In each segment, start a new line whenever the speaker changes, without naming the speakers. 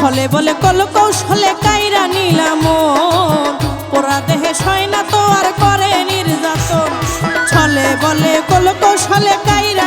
ছলে বলে কল কৌশলে কাইরা নিলাম। পোড়া দেহে সয় না তো আর করে নির্যাতন। ছলে বলে কল কৌশলে কাইরা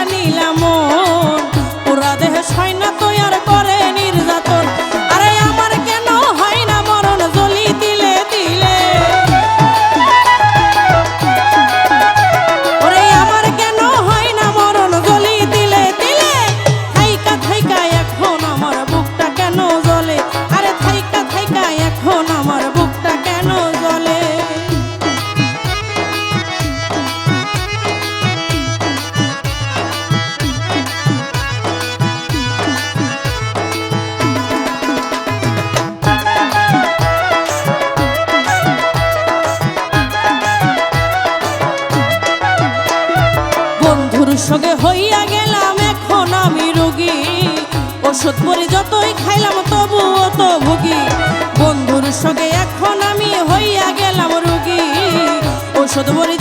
সঙ্গে হইয়া গেলাম, এখন আমি রোগী। ওষুধ পরে যতই খাইলাম তবু অত ভুগি। বন্ধুর সঙ্গে এখন আমি হইয়া গেলাম রোগী। ওষুধ পরে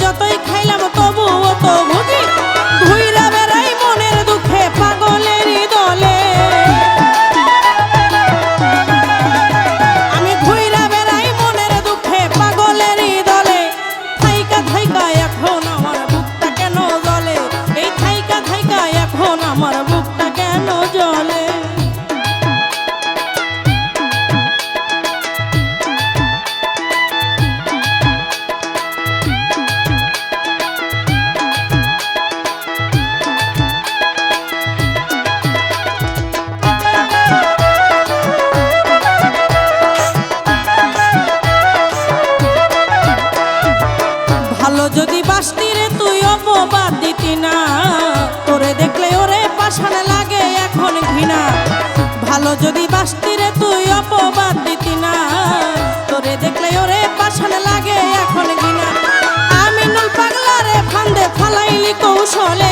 যদি বাসতি রে, তুই অপবাদ দিতি না। তোরে দেখলে ওরে পাশান লাগে, এখন ঘৃণা। ভালো যদি বাসতি রে, তুই অপবাদ দিতি না। তোরে দেখলে ওরে পাশান লাগে, এখন ঘৃণা। আমি নুল পাগলা রে, ফান্দে ফালাইলি কৌশলে।